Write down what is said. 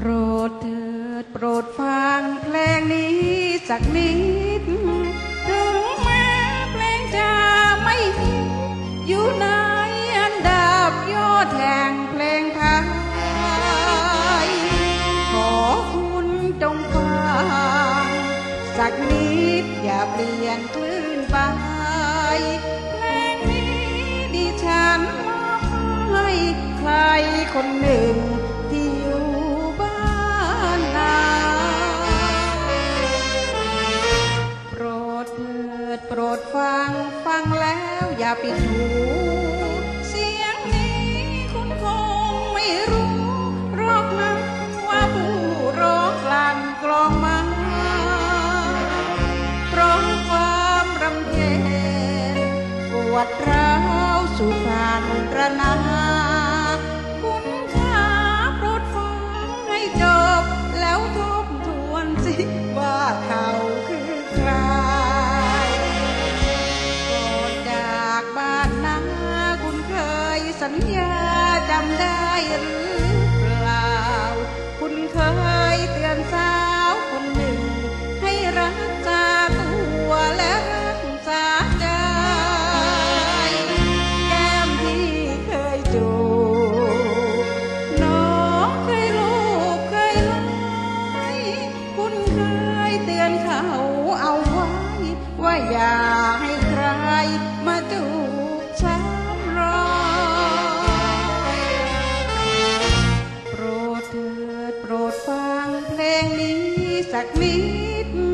โปรดเถิดโปรดฟังเพลงนี้สักนิด ถึงแม้เพลงจะไม่ฮิตอยู่ในอันดับยอดแห่งเพลงไทยขอคุณจงฟังสักนิดอย่าเปลี่ยนคลื่นไป เพลงนี้ดิฉันมอบให้ใครคนหนึ่ง รดฟังฟังแล้วอย่าปิดหูเสียงนี้คุณคงไม่รู้รอกนะว่าผู้ร้องกลั่นกลองมาเพราะความรำเค็ญปวดร้าวสู่พันระนา ญาจำได้หรือเปล่า คุณเคยเตือนสาวคนหนึ่ง ให้รักษาตัวและรักษาใจ แก้มที่เคยจูบน้องเคยลูกเคยไล่คุณเคยเตือนเขาเอาไว้ว่าอย่า meet me.